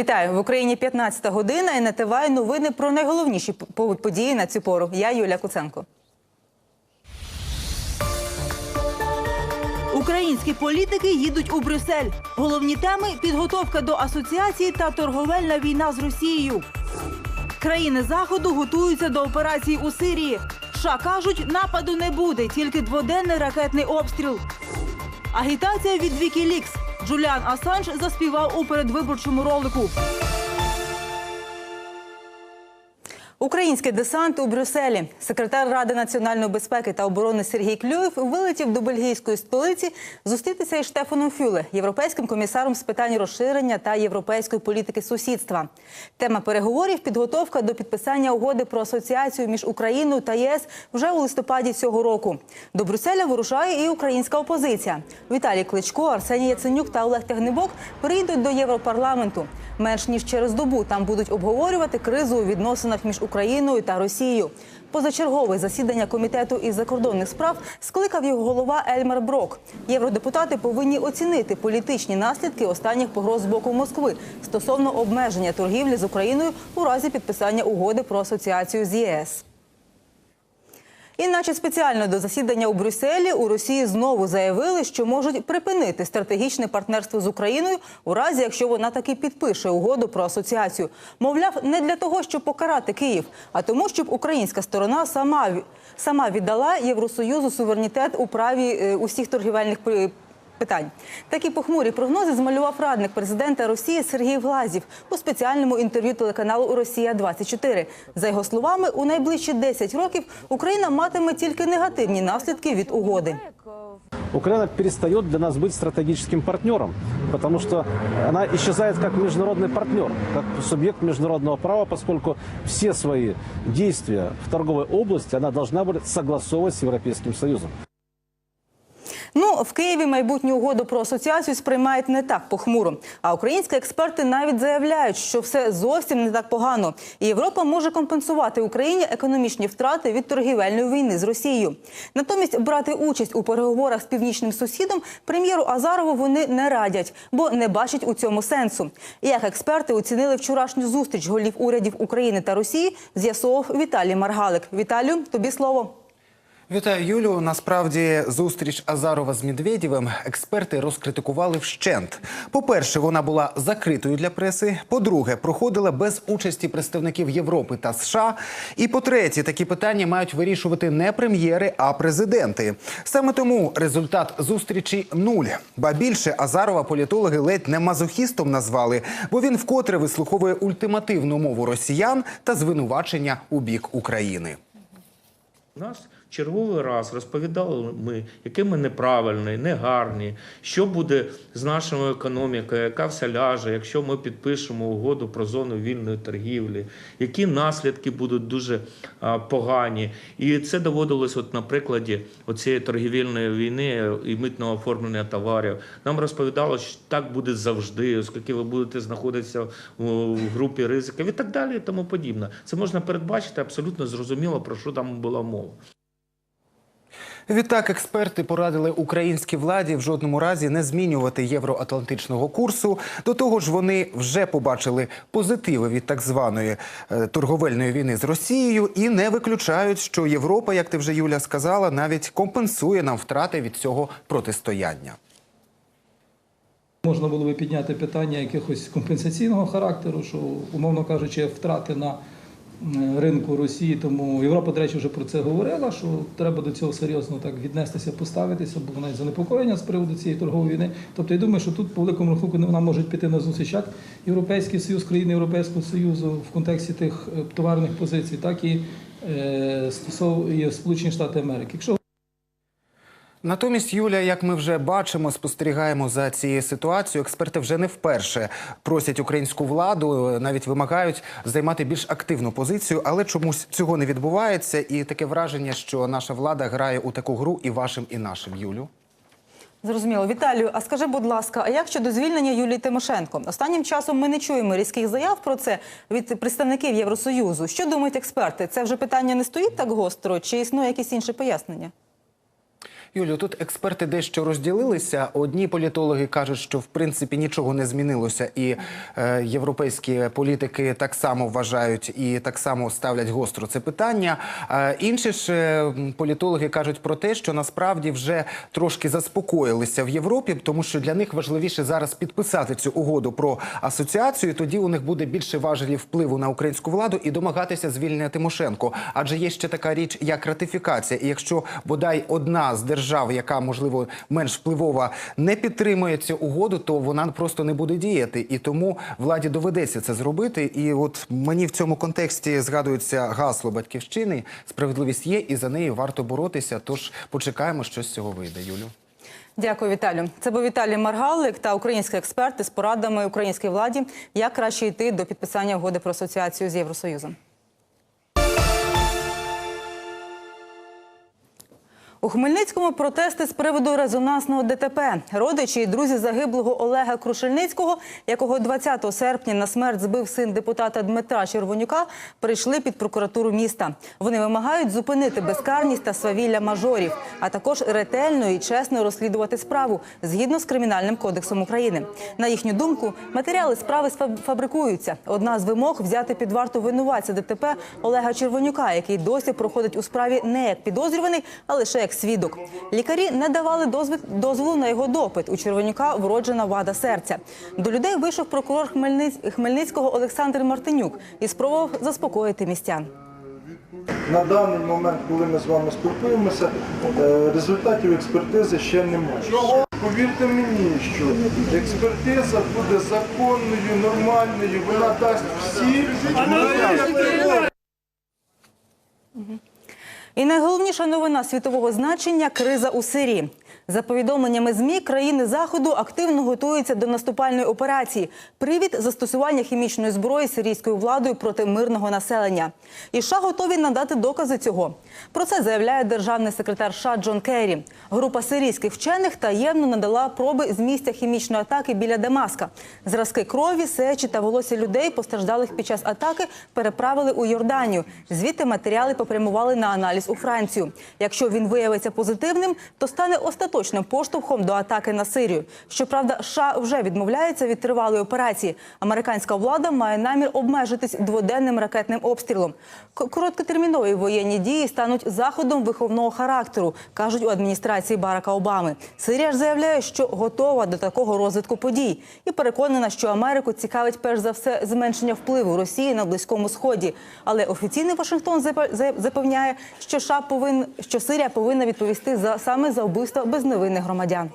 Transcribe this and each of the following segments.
Вітаю в Україні 15 година і на ТВ новини про найголовніші події на цю пору. Я Юля Куценко. Українські політики їдуть у Брюссель. Головні теми підготовка до асоціації та торговельна війна з Росією. Країни заходу готуються до операції у Сирії. США кажуть, нападу не буде, тільки дводенний ракетний обстріл. Агітація від Вікілікс. Джуліан Асанж заспівав у передвиборчому ролику. Український десант у Брюсселі. Секретар Ради національної безпеки та оборони Сергій Клюєв вилетів до бельгійської столиці зустрітися із Штефаном Фюле, європейським комісаром з питань розширення та європейської політики сусідства. Тема переговорів підготовка до підписання угоди про асоціацію між Україною та ЄС вже у листопаді цього року. До Брюсселя вирушає і українська опозиція. Віталій Кличко, Арсеній Яценюк та Олег Тягнебок прийдуть до Європарламенту. Менш ніж через добу там будуть обговорювати кризу у відносинах між Україною та Росією. Позачергове засідання комітету із закордонних справ скликав його голова Ельмар Брок. Євродепутати повинні оцінити політичні наслідки останніх погроз з боку Москви стосовно обмеження торгівлі з Україною у разі підписання угоди про асоціацію з ЄС. Іначе спеціально до засідання у Брюсселі у Росії знову заявили, що можуть припинити стратегічне партнерство з Україною у разі, якщо вона таки підпише угоду про асоціацію. Мовляв, не для того, щоб покарати Київ, а тому, щоб українська сторона сама сама віддала Євросоюзу суверенітет у праві е, усіх торгівельних питань. Такі похмурі прогнози змалював радник президента Росії Сергій Глазів у спеціальному інтерв'ю телеканалу Росія 24 За його словами, у найближчі 10 років Україна матиме тільки негативні наслідки від угоди. Украина перестает для нас быть стратегическим партнером, потому что она исчезает как международный партнер, как субъект международного права, поскольку все свои действия в торговой области она должна будет согласовывать с Европейским Союзом. Ну, в Києві майбутню угоду про асоціацію сприймають не так похмуро. А українські експерти навіть заявляють, що все зовсім не так погано. І Європа може компенсувати Україні економічні втрати від торгівельної війни з Росією. Натомість брати участь у переговорах з північним сусідом прем'єру Азарову вони не радять, бо не бачать у цьому сенсу. Як експерти оцінили вчорашню зустріч голів урядів України та Росії, з'ясовував Віталій Маргалик. Віталію, тобі слово. Вітаю, Юлю. Насправді зустріч Азарова з Медведєвим експерти розкритикували вщент. По-перше, вона була закритою для преси. По-друге, проходила без участі представників Європи та США. І по-третє, такі питання мають вирішувати не прем'єри, а президенти. Саме тому результат зустрічі нуль. Ба більше Азарова політологи ледь не мазохістом назвали, бо він вкотре вислуховує ультимативну мову росіян та звинувачення у бік України. Нас черговий раз розповідали ми, які ми неправильні, негарні, що буде з нашою економікою, яка вся ляже, якщо ми підпишемо угоду про зону вільної торгівлі, які наслідки будуть дуже погані. І це доводилось от на прикладі цієї торгівельної війни і митного оформлення товарів. Нам розповідало, що так буде завжди, оскільки ви будете знаходитися в групі ризиків і так далі, і тому подібне. Це можна передбачити абсолютно зрозуміло, про що там була мова. Відтак, експерти порадили українській владі в жодному разі не змінювати євроатлантичного курсу. До того ж, вони вже побачили позитиви від так званої е, торговельної війни з Росією і не виключають, що Європа, як ти вже Юля сказала, навіть компенсує нам втрати від цього протистояння. Можна було би підняти питання якихось компенсаційного характеру, що, умовно кажучи, втрати на ринку Росії. Тому Європа, до речі, вже про це говорила, що треба до цього серйозно так віднестися, поставитися, бо навіть занепокоєння з приводу цієї торгової війни. Тобто я думаю, що тут по великому рахунку вона може піти на зустріч як Європейський Союз, країни Європейського Союзу в контексті тих е, товарних позицій, так і е, стосовно Сполучені Штати Америки. Якщо Натомість, Юля, як ми вже бачимо, спостерігаємо за цією ситуацією. Експерти вже не вперше просять українську владу, навіть вимагають займати більш активну позицію, але чомусь цього не відбувається. І таке враження, що наша влада грає у таку гру і вашим, і нашим. Юлю. Зрозуміло, Віталію. А скажи, будь ласка, а як щодо звільнення Юлії Тимошенко? Останнім часом ми не чуємо різких заяв про це від представників Євросоюзу. Що думають експерти? Це вже питання не стоїть так гостро, чи існує якесь інше пояснення? Юлю, тут експерти дещо розділилися. Одні політологи кажуть, що в принципі нічого не змінилося, і е, європейські політики так само вважають і так само ставлять гостро це питання. Е, інші ж е, політологи кажуть про те, що насправді вже трошки заспокоїлися в Європі, тому що для них важливіше зараз підписати цю угоду про асоціацію. Тоді у них буде більше важелів впливу на українську владу і домагатися звільнення Тимошенко. Адже є ще така річ, як ратифікація. І якщо бодай одна з держав, яка можливо менш впливова, не підтримує цю угоду, то вона просто не буде діяти. І тому владі доведеться це зробити. І от мені в цьому контексті згадується гасло батьківщини. Справедливість є, і за неї варто боротися. Тож почекаємо, що з цього вийде, Юлю. Дякую, Віталію. Це був Віталій Маргалик та українські експерти з порадами українській владі, як краще йти до підписання угоди про асоціацію з Євросоюзом. У Хмельницькому протести з приводу резонансного ДТП. Родичі і друзі загиблого Олега Крушельницького, якого 20 серпня на смерть збив син депутата Дмитра Червонюка, прийшли під прокуратуру міста. Вони вимагають зупинити безкарність та свавілля мажорів, а також ретельно і чесно розслідувати справу згідно з кримінальним кодексом України. На їхню думку, матеріали справи фабрикуються. Одна з вимог взяти під варту винуватця ДТП Олега Червонюка, який досі проходить у справі не як підозрюваний, а лише як свідок. Лікарі не давали дозволу на його допит. У Червонюка вроджена вада серця. До людей вийшов прокурор Хмельницького Олександр Мартинюк і спробував заспокоїти містян. На даний момент, коли ми з вами спілкуємося, е, результатів експертизи ще немає. Повірте мені, що експертиза буде законною, нормальною, вона дасть всі. І найголовніша новина світового значення криза у Сирії. За повідомленнями ЗМІ, країни Заходу активно готуються до наступальної операції. Привід застосування хімічної зброї сирійською владою проти мирного населення. І США готові надати докази цього. Про це заявляє державний секретар США Джон Керрі. Група сирійських вчених таємно надала проби з місця хімічної атаки біля Дамаска. Зразки крові, сечі та волосся людей, постраждалих під час атаки, переправили у Йорданію. Звідти матеріали попрямували на аналіз у Францію. Якщо він виявиться позитивним, то стане остаточним поштовхом до атаки на Сирію. Щоправда, США вже відмовляється від тривалої операції. Американська влада має намір обмежитись дводенним ракетним обстрілом. Короткотермінові воєнні дії стануть заходом виховного характеру, кажуть у адміністрації Барака Обами. Сирія ж заявляє, що готова до такого розвитку подій і переконана, що Америку цікавить перш за все зменшення впливу Росії на близькому сході. Але офіційний Вашингтон запе- запевняє, що США повин, що Сирія повинна відповісти за саме за вбивство безневинних громадян.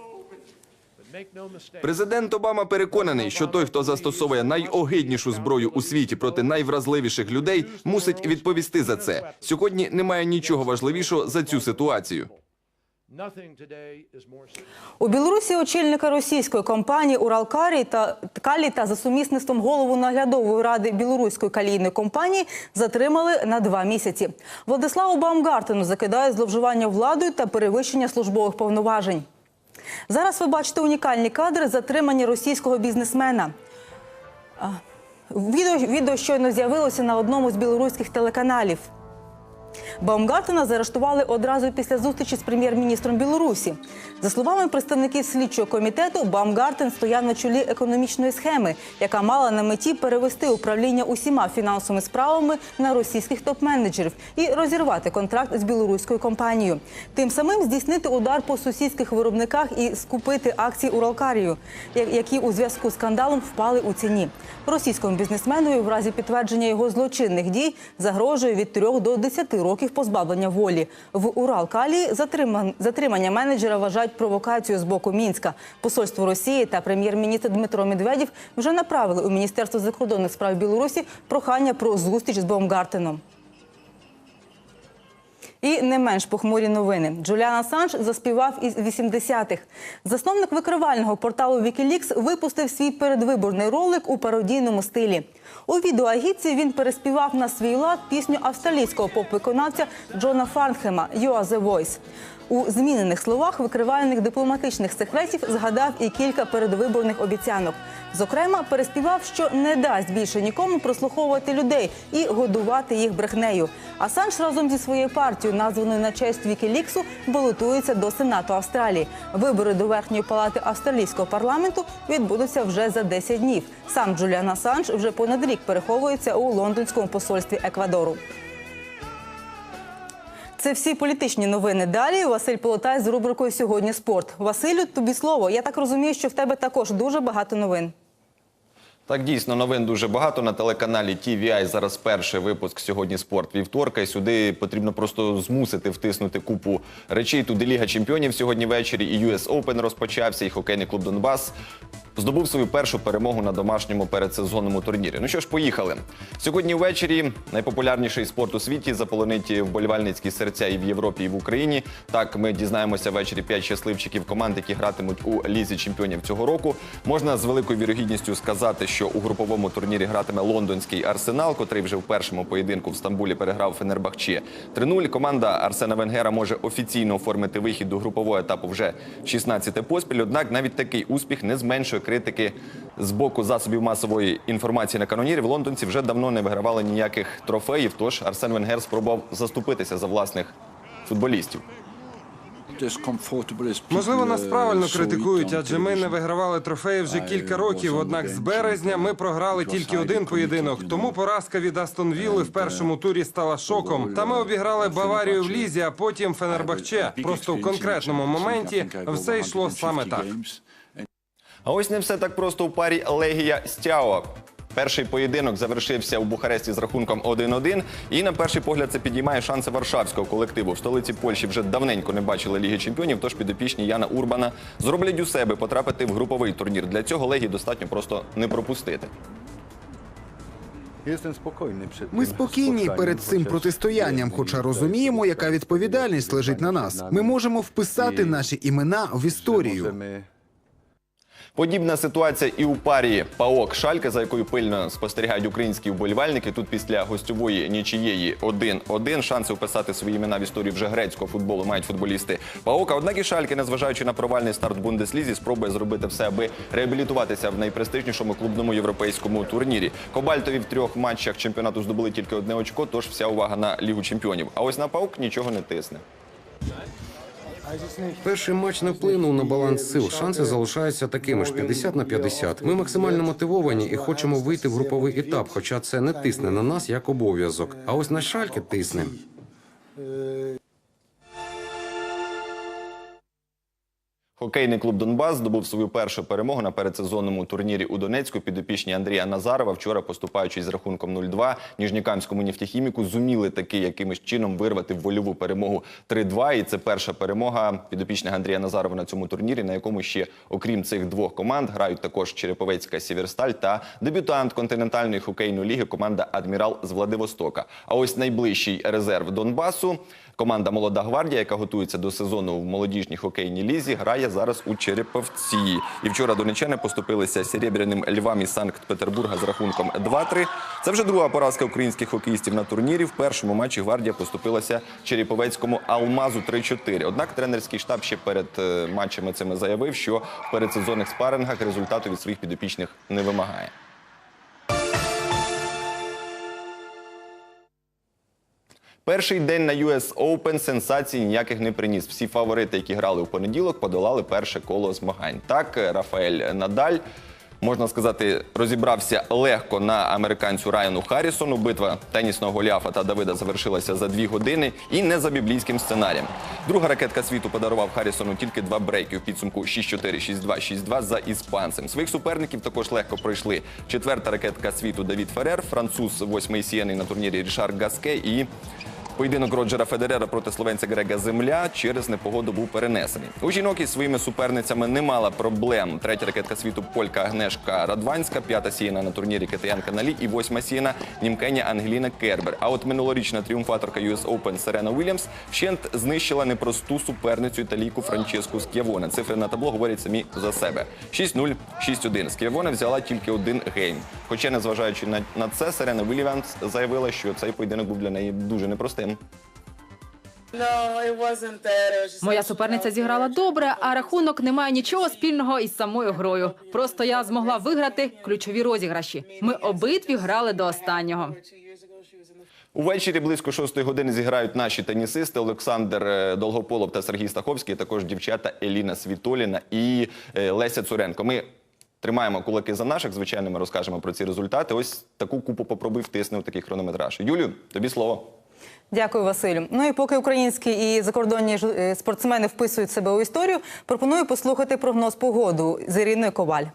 Президент Обама переконаний, що той, хто застосовує найогиднішу зброю у світі проти найвразливіших людей, мусить відповісти за це. Сьогодні немає нічого важливішого за цю ситуацію. У Білорусі очільника російської компанії Уралкарі та Калі та за сумісництвом голову наглядової ради білоруської калійної компанії затримали на два місяці. Владиславу Баумгартену закидає зловживання владою та перевищення службових повноважень. Зараз ви бачите унікальні кадри затримання російського бізнесмена. Відео, відео щойно з'явилося на одному з білоруських телеканалів. Баумгартена заарештували одразу після зустрічі з прем'єр-міністром Білорусі. За словами представників слідчого комітету, Баумгартен стояв на чолі економічної схеми, яка мала на меті перевести управління усіма фінансовими справами на російських топ-менеджерів і розірвати контракт з білоруською компанією. Тим самим здійснити удар по сусідських виробниках і скупити акції Уралкарію, які у зв'язку з скандалом впали у ціні. Російському бізнесменові в разі підтвердження його злочинних дій загрожує від 3 до 10 років позбавлення волі. В затриман- затримання менеджера вважають провокацією з боку Мінська. Посольство Росії та прем'єр-міністр Дмитро Медведєв вже направили у Міністерство закордонних справ Білорусі прохання про зустріч з Баумгартеном. І не менш похмурі новини. Джуліан Асанж заспівав із 80-х. Засновник викривального порталу Wikileaks випустив свій передвиборний ролик у пародійному стилі. У відеоагітці він переспівав на свій лад пісню австралійського поп-виконавця Джона Фарнхема «You are the voice». У змінених словах викривальних дипломатичних секретів згадав і кілька передвиборних обіцянок. Зокрема, переспівав, що не дасть більше нікому прослуховувати людей і годувати їх брехнею. Асанж разом зі своєю партією, названою на честь Вікіліксу, балотується до Сенату Австралії. Вибори до верхньої палати австралійського парламенту відбудуться вже за 10 днів. Сам Джуліан Асанж вже понад рік переховується у лондонському посольстві Еквадору. Це всі політичні новини. Далі Василь Полотай з рубрикою Сьогодні спорт. Василю, тобі слово. Я так розумію, що в тебе також дуже багато новин. Так, дійсно, новин дуже багато на телеканалі TVI. Зараз перший випуск сьогодні спорт вівторка. І сюди потрібно просто змусити втиснути купу речей. Туди Ліга Чемпіонів сьогодні ввечері. І US Open розпочався, і хокейний клуб Донбас здобув свою першу перемогу на домашньому передсезонному турнірі. Ну що ж, поїхали. Сьогодні ввечері найпопулярніший спорт у світі заполонить вболівальницькі серця і в Європі, і в Україні. Так, ми дізнаємося ввечері п'ять щасливчиків команд, які гратимуть у лізі чемпіонів цього року. Можна з великою вірогідністю сказати, що у груповому турнірі гратиме лондонський арсенал, котрий вже в першому поєдинку в Стамбулі переграв Фенербахче 3-0. Команда Арсена Венгера може офіційно оформити вихід до групового етапу вже 16 поспіль. Однак навіть такий успіх не зменшує критики з боку засобів масової інформації на канонірів. Лондонці вже давно не вигравали ніяких трофеїв. Тож Арсен Венгер спробував заступитися за власних футболістів. Можливо, нас правильно критикують, адже ми не вигравали трофеї вже кілька років. Однак з березня ми програли тільки один поєдинок. Тому поразка від Астон Вілли в першому турі стала шоком. Та ми обіграли Баварію в лізі, а потім Фенербахче. Просто в конкретному моменті все йшло саме так. А ось не все так просто у парі Легія Стяо. Перший поєдинок завершився у Бухаресті з рахунком 1-1. І на перший погляд це підіймає шанси варшавського колективу. В столиці Польщі вже давненько не бачили Ліги Чемпіонів, тож підопічні Яна Урбана зроблять у себе потрапити в груповий турнір. Для цього Легії достатньо просто не пропустити. Ми спокійні перед цим протистоянням, хоча розуміємо, яка відповідальність лежить на нас. Ми можемо вписати наші імена в історію. Подібна ситуація і у парі ПАОК Шальке, за якою пильно спостерігають українські вболівальники. Тут після гостьової нічієї 1-1 шанси вписати свої імена в історію вже грецького футболу мають футболісти ПАОКа. Однак і Шальке, незважаючи на провальний старт Бундеслізі, спробує зробити все, аби реабілітуватися в найпрестижнішому клубному європейському турнірі. Кобальтові в трьох матчах чемпіонату здобули тільки одне очко, тож вся увага на Лігу чемпіонів. А ось на ПАОК нічого не тисне. Перший матч не вплинув на баланс сил. Шанси залишаються такими ж 50 на 50. Ми максимально мотивовані і хочемо вийти в груповий етап, хоча це не тисне на нас як обов'язок. А ось на шальки тисне. Хокейний клуб Донбас здобув свою першу перемогу на передсезонному турнірі у Донецьку. Підопічні Андрія Назарова вчора, поступаючись з рахунком 0-2, Ніжнікамському нефтехіміку зуміли таки якимось чином вирвати вольову перемогу 3-2. І це перша перемога підопічних Андрія Назарова на цьому турнірі, на якому ще, окрім цих двох команд, грають також Череповецька Сіверсталь та дебютант континентальної хокейної ліги команда Адмірал з Владивостока. А ось найближчий резерв Донбасу. Команда Молода гвардія, яка готується до сезону в молодіжній хокейній лізі, грає зараз у Череповці. І вчора донечани поступилися серебряним львам із Санкт-Петербурга з рахунком 2-3. Це вже друга поразка українських хокеїстів на турнірі. В першому матчі гвардія поступилася Череповецькому Алмазу 3-4. Однак тренерський штаб ще перед е, матчами цими заявив, що в передсезонних спарингах результату від своїх підопічних не вимагає. Перший день на US Open сенсацій ніяких не приніс. Всі фаворити, які грали у понеділок, подолали перше коло змагань. Так, Рафаель Надаль. Можна сказати, розібрався легко на американцю Райану Харрісону. Битва тенісного Голіафа та Давида завершилася за дві години і не за біблійським сценарієм. Друга ракетка світу подарував Харрісону тільки два брейки у підсумку 6-4, 6-2, 6-2 за іспанцем. Своїх суперників також легко пройшли. Четверта ракетка світу Давід Ферер, француз восьмий сіяний на турнірі Рішар Гаске і Поєдинок Роджера Федерера проти словенця Грега Земля через непогоду був перенесений. У жінок із своїми суперницями не мала проблем. Третя ракетка світу полька Агнешка Радванська, п'ята сіяна на турнірі китаянка Налі і восьма сіяна німкеня Ангеліна Кербер. А от минулорічна тріумфаторка US Open Серена Уільямс вщент знищила непросту суперницю італійку Франческу Ск'явоне. Цифри на табло говорять самі за себе: 6-0, 6-1. Ск'явоне взяла тільки один гейм. Хоча, незважаючи на, це, Серена Уільямс заявила, що цей поєдинок був для неї дуже непростим. Моя суперниця зіграла добре, а рахунок не має нічого спільного із самою грою. Просто я змогла виграти ключові розіграші. Ми обидві грали до останнього. Увечері близько шостої години зіграють наші тенісисти Олександр е, Долгополов та Сергій Стаховський, також дівчата Еліна Світоліна і е, Леся Цуренко. Ми тримаємо кулаки за наших. Звичайно, ми розкажемо про ці результати. Ось таку купу попробуй втиснув такий хронометраж. Юлію, тобі слово. Дякую, Василю. Ну і поки українські і закордонні е, спортсмени вписують себе у історію, пропоную послухати прогноз погоду з Іриною Коваль.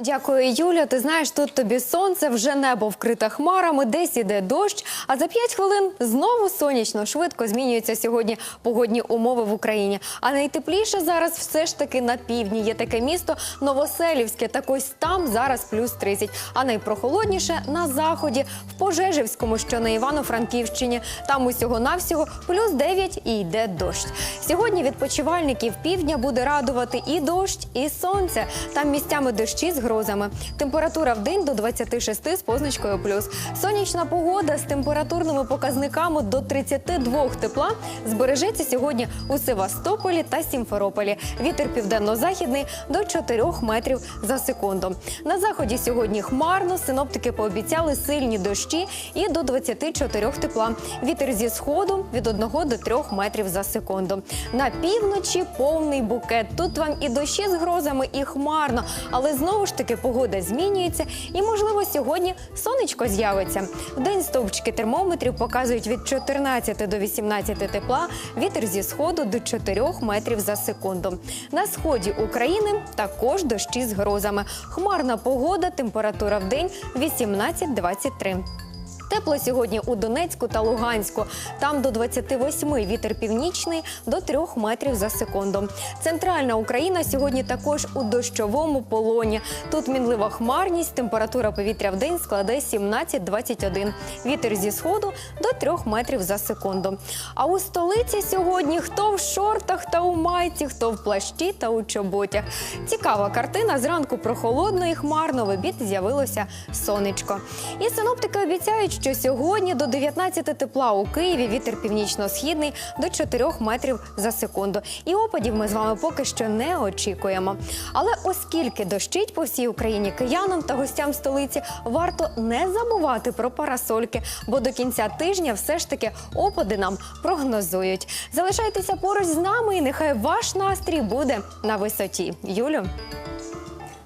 Дякую, Юля. Ти знаєш, тут тобі сонце, вже небо вкрите хмарами, десь іде дощ. А за 5 хвилин знову сонячно швидко змінюються сьогодні погодні умови в Україні. А найтепліше зараз все ж таки на півдні. Є таке місто Новоселівське. Так ось там зараз плюс 30. А найпрохолодніше на заході, в Пожежівському, що на Івано-Франківщині. Там усього навсього плюс 9 і йде дощ. Сьогодні відпочивальників півдня буде радувати і дощ, і сонце. Там місцями дощі з грозами. Температура в день до 26 з позначкою плюс. Сонячна погода з температурними показниками до 32 тепла збережеться сьогодні у Севастополі та Сімферополі. Вітер південно-західний до 4 метрів за секунду. На заході сьогодні хмарно. Синоптики пообіцяли сильні дощі і до 24 тепла. Вітер зі сходу від 1 до 3 метрів за секунду. На півночі повний букет. Тут вам і дощі з грозами, і хмарно, але знову ж таки погода змінюється, і можливо сьогодні сонечко з'явиться. В день стовпчики термометрів показують від 14 до 18 тепла. Вітер зі сходу до 4 метрів за секунду. На сході України також дощі з грозами. Хмарна погода, температура в день 18-23. Тепло сьогодні у Донецьку та Луганську. Там до 28 вітер північний до 3 метрів за секунду. Центральна Україна сьогодні також у дощовому полоні. Тут мінлива хмарність, температура повітря в день складе 17-21. Вітер зі сходу до 3 метрів за секунду. А у столиці сьогодні хто в шортах та у майці, хто в плащі та у чоботях. Цікава картина. Зранку прохолодно і хмарно в обід з'явилося сонечко. І синоптики обіцяють, що сьогодні до 19 тепла у Києві вітер північно-східний до 4 метрів за секунду. І опадів ми з вами поки що не очікуємо. Але оскільки дощить по всій Україні киянам та гостям столиці, варто не забувати про парасольки, бо до кінця тижня все ж таки опади нам прогнозують. Залишайтеся поруч з нами, і нехай ваш настрій буде на висоті. Юлю.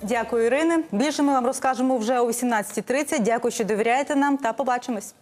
Дякую, Ірине. Більше ми вам розкажемо вже о 18.30. Дякую, що довіряєте нам та побачимось.